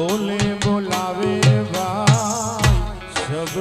બોલે બોલાવે